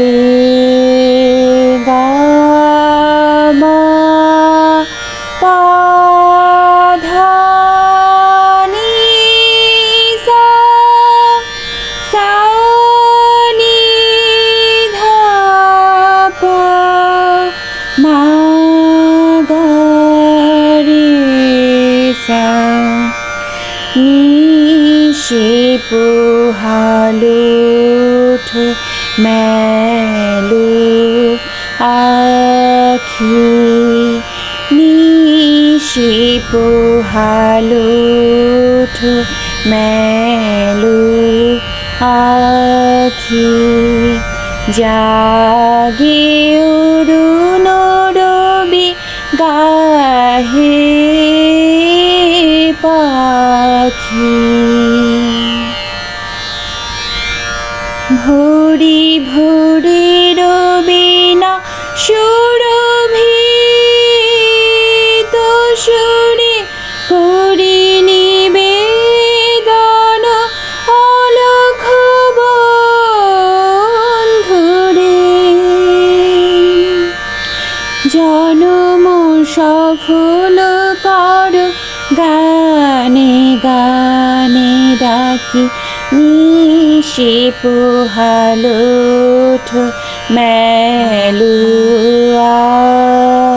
রে গা মা পা ধা নি সা সা নি ধা পা মা গা রে সা নিশে পোহালো ঠো মেলো আখি নিশে পোহালো ঠো মেলো আখি জাগে অরুণ রবি গাহে পাখি। ভরি ভরি রবিনা সুরভি। তো সুরে করি নিবেদন অলখ বন্ধুরে। জনম সফল কর, গানে গানে ডাকি নিশে পোহালো মেলু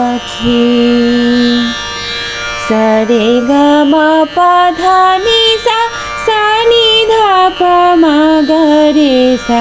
আখি। সরে গা মা পা ধা নি সা, সানি ধা পা মা গরে সা।